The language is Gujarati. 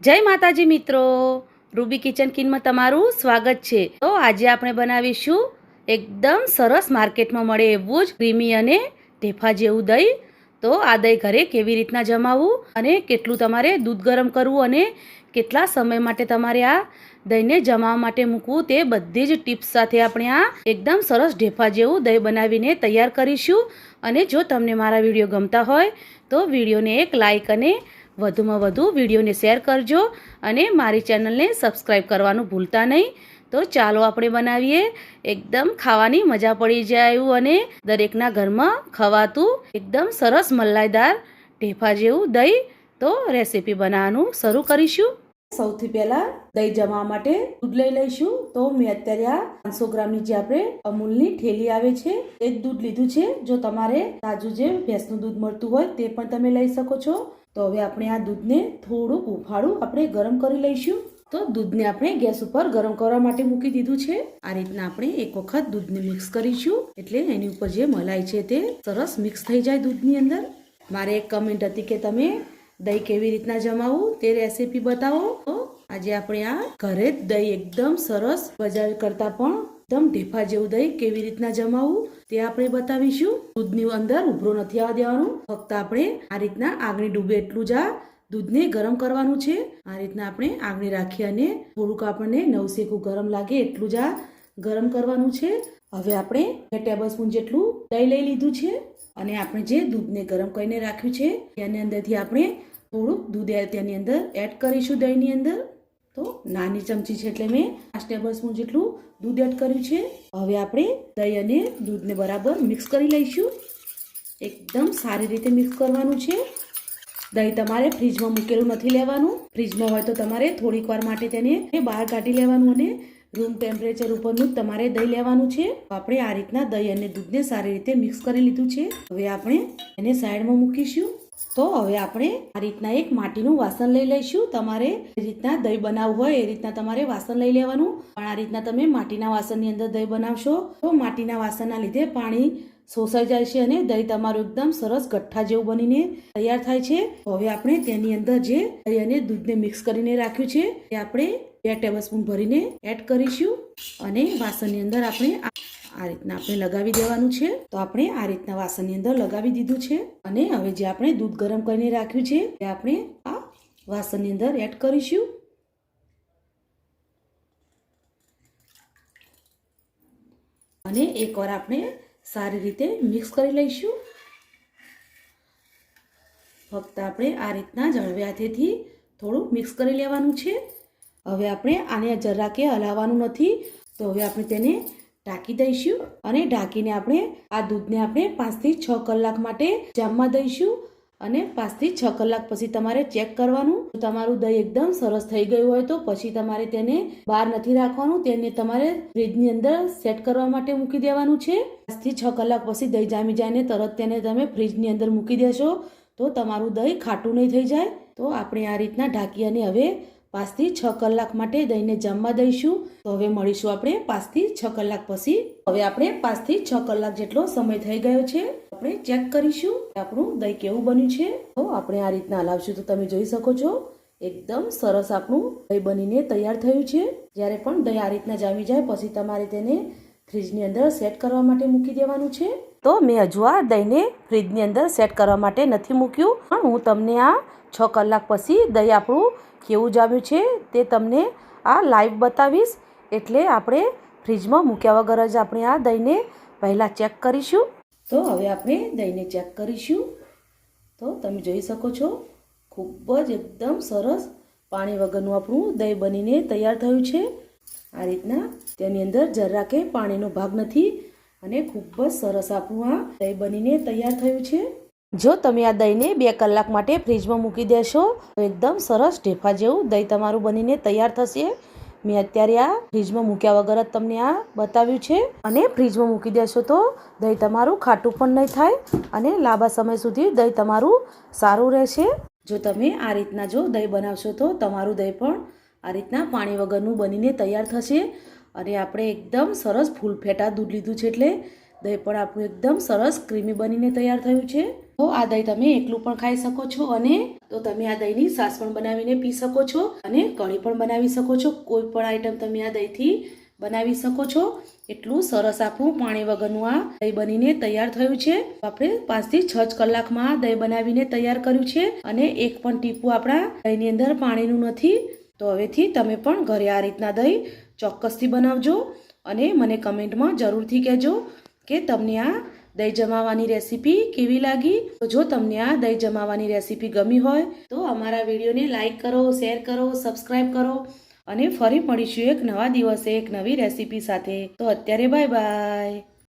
જય માતાજી મિત્રો. રૂબી કિચન કિનમાં તમારું સ્વાગત છે. તો આજે આપણે બનાવીશું એકદમ સરસ માર્કેટમાં મળે એવું જ ક્રીમી અને ઢેફા જેવું દહીં. તો આ દહીં ઘરે કેવી રીતના જમાવવું અને કેટલું તમારે દૂધ ગરમ કરવું અને કેટલા સમય માટે તમારે આ દહીંને જમાવવા માટે મૂકવું તે બધી જ ટિપ્સ સાથે આપણે આ એકદમ સરસ ઢેફા જેવું દહીં બનાવીને તૈયાર કરીશું. અને જો તમને મારા વીડિયો ગમતા હોય તો વિડીયોને એક લાઈક અને વધુમાં વધુ વિડીયોને શેર કરજો અને મારી ચેનલને સબસ્ક્રાઈબ કરવાનું ભૂલતા નહીં. તો ચાલો આપણે બનાવીએ. એકદમ ખાવાની મજા પડી જાય એવું અને દરેકના ઘરમાં ખવાતું એકદમ સરસ મલાઈદાર ઢેફા જેવું દહીં. તો રેસીપી બનાવવાનું શરૂ કરીશું. સૌથી પહેલા દહીં જમવા માટે દૂધ લઈ લઈશું. તો મેં અત્યારે આ પાંચસો ગ્રામની જે આપણે અમૂલની ઠેલી આવે છે, એ દૂધ લીધું છે. જો તમારે તાજું જે ભેંસનું દૂધ મળતું હોય તે પણ તમે લઈ શકો છો. તો હવે આપણે આ દૂધને થોડુંક ઉફાળું આપણે ગરમ કરી લઈશું. તો દૂધને આપણે ગેસ ઉપર ગરમ કરવા માટે મૂકી દીધું છે. આ રીતના આપણે એક વખત દૂધને મિક્સ કરીશું. એટલે એની ઉપર જે મલાઈ છે તે સરસ મિક્સ થઈ જાય દૂધની અંદર. મારે એક કમેન્ટ હતી કે તમે દહીં કેવી રીતના જમાવું તે રેસીપી બતાવો. તો આજે આપણે આ ઘરે જ દહીં એકદમ સરસ બજાર કરતાં પણ એકદમ ઢેફા જેવું દહીં કેવી રીતના જમાવવું તે આપણે બતાવીશું. દૂધની અંદર ઉભરો નથી આવવા દેવાનું. ફક્ત આપણે આ રીતના આગળ ડૂબે એટલું જ દૂધને ગરમ કરવાનું છે. આ રીતના આપણે આગળ રાખી અને થોડુંક આપણને નવસેકું ગરમ લાગે એટલું જ ગરમ કરવાનું છે. હવે આપણે બે ટેબલ સ્પૂન જેટલું દહીં લઈ લીધું છે અને આપણે જે દૂધને ગરમ કરીને રાખ્યું છે તેની અંદરથી આપણે થોડુંક દૂધ તેની અંદર એડ કરીશું દહીંની અંદર. તો નાની ચમચી છે એટલે મેં પાંચ ટેબલ સ્પૂન જેટલું દૂધ એડ કર્યું છે. હવે આપણે દહીં અને દૂધને બરાબર મિક્સ કરી લઈશું. એકદમ સારી રીતે મિક્સ કરવાનું છે. દહીં તમારે ફ્રીજમાં મૂકેલું નથી લેવાનું. ફ્રીજમાં હોય તો તમારે થોડીક વાર માટે તેને બહાર કાઢી લેવાનું અને રૂમ ટેમ્પરેચર ઉપરનું તમારે દહીં લેવાનું છે. આપણે આ રીતના દહીં અને દૂધને સારી રીતે મિક્સ કરી લીધું છે. હવે આપણે એને સાઈડમાં મૂકીશું. તો હવે આપણે આ રીતના એક માટીનું વાસણ લઈ લઈશું. તમારે એ રીતના દહીં બનાવવું હોય એ રીતના તમારે વાસણ લઈ લેવાનું. પણ આ રીતના તમે માટીના વાસણની અંદર દહીં બનાવશો. તો માટીના વાસણના લીધે પાણી શોષાઈ જાય છે અને દહીં તમારું એકદમ સરસ ગઠ્ઠા જેવું બનીને તૈયાર થાય છે. હવે આપણે તેની અંદર જે દહીં અને દૂધને મિક્સ કરીને રાખ્યું છે તે આપણે બે ટેબલ સ્પૂન ભરીને એડ કરીશું. અને વાસણની અંદર આપણે આ રીતના આપણે લગાવી દેવાનું છે. તો આપણે આ રીતના વાસણની અંદર લગાવી દીધું છે. અને હવે જે આપણે દૂધ ગરમ કરીને રાખ્યું છે તે આપણે આ વાસણની અંદર એડ કરીશું. અને એકવાર આપણે સારી રીતે મિક્સ કરી લઈશું. ફક્ત આપણે આ રીતના જળવે હાથેથી થોડું મિક્સ કરી લેવાનું છે. હવે આપણે આને જરાકે હલાવવાનું નથી. તો હવે આપણે તેને ઢાંકી દઈશું અને ઢાંકીને આપણે આ દૂધને આપણે પાંચથી છ કલાક માટે જામમાં દઈશું અને પાંચથી છ કલાક પછી તમારે ચેક કરવાનું. તમારું દહીં એકદમ સરસ થઈ ગયું હોય તો પછી તમારે તેને બહાર નથી રાખવાનું. તેને તમારે ફ્રીજની અંદર સેટ કરવા માટે મૂકી દેવાનું છે. પાંચથી છ કલાક પછી દહીં જામી જાય ને તરત તેને તમે ફ્રીજની અંદર મૂકી દેશો તો તમારું દહીં ખાટું નહીં થઈ જાય. તો આપણે આ રીતના ઢાંકી અને હવે પાંચથી છ કલાક માટે દહીંને જમવા દઈશું. તો હવે મળીશું આપણે પાંચથી છ કલાક પછી. હવે આપણે પાંચથી છ કલાક જેટલો સમય થઈ ગયો છે, આપણે ચેક કરીશું આપણું દહીં કેવું બન્યું છે. તો આપણે આ રીતના હલાવશું. તો તમે જોઈ શકો છો, એકદમ સરસ આપણું દહીં બનીને તૈયાર થયું છે. જ્યારે પણ દહીં આ રીતના જામી જાય, પછી તમારે તેને ફ્રીજની અંદર સેટ કરવા માટે મૂકી દેવાનું છે. તો મેં હજુ આ દહીંને ફ્રીજની અંદર સેટ કરવા માટે નથી મૂક્યું. પણ હું તમને આ છ કલાક પછી દહીં આપણું કેવું જામ્યું છે તે તમને આ લાઈવ બતાવીશ. એટલે આપણે ફ્રીજમાં મૂક્યા વગર જ આપણે આ દહીંને પહેલાં ચેક કરીશું. તો હવે આપણે દહીંને ચેક કરીશું. તો તમે જોઈ શકો છો, ખૂબ જ એકદમ સરસ પાણી વગરનું આપણું દહીં બનીને તૈયાર થયું છે. આ રીતના તેની અંદર જરા કે પાણીનો ભાગ નથી. અને ખૂબ જ સરસ આપણું આ દહીં બનીને તૈયાર થયું છે. જો તમે આ દહીંને બે કલાક માટે ફ્રીજમાં મૂકી દેશો તો એકદમ સરસ ઢેફા જેવું દહીં તમારું બનીને તૈયાર થશે. મેં અત્યારે આ ફ્રીજમાં મૂક્યા વગર જ તમને આ બતાવ્યું છે. અને ફ્રીજમાં મૂકી દેશો તો દહીં તમારું ખાટું પણ નહીં થાય અને લાંબા સમય સુધી દહીં તમારું સારું રહેશે. જો તમે આ રીતના જો દહીં બનાવશો તો તમારું દહીં પણ આ રીતના પાણી વગરનું બનીને તૈયાર થશે. અને આપણે એકદમ સરસ ફૂલ ફેટા દૂધ લીધું છે એટલે દહીં પણ આપણું એકદમ સરસ ક્રીમી બનીને તૈયાર થયું છે. તો આ દહીં તમે એકલું પણ ખાઈ શકો છો અને તો તમે આ દહીંની સાસ પણ બનાવીને પી શકો છો અને કઢી પણ બનાવી શકો છો. કોઈ પણ આઈટમ તમે આ દહીંથી બનાવી શકો છો. એટલું સરસ આપણું પાણી વગરનું આ દહીં બનીને તૈયાર થયું છે. આપણે પાંચથી છ જ કલાકમાં દહીં બનાવીને તૈયાર કર્યું છે અને એક પણ ટીપું આપણા દહીંની અંદર પાણીનું નથી. તો હવેથી તમે પણ ઘરે આ રીતના દહીં ચોક્કસથી બનાવજો અને મને કમેન્ટમાં જરૂરથી કહેજો કે તમને આ દહીં જમાવાની રેસીપી કેવી લાગી? તો જો તમને આ દહીં જમાવાની રેસીપી ગમી હોય, તો અમારા વિડીયોને લાઈક કરો, શેર કરો, સબસ્ક્રાઈબ કરો અને ફરી મળીશું એક નવા દિવસે એક નવી રેસીપી સાથે. તો અત્યારે બાય બાય.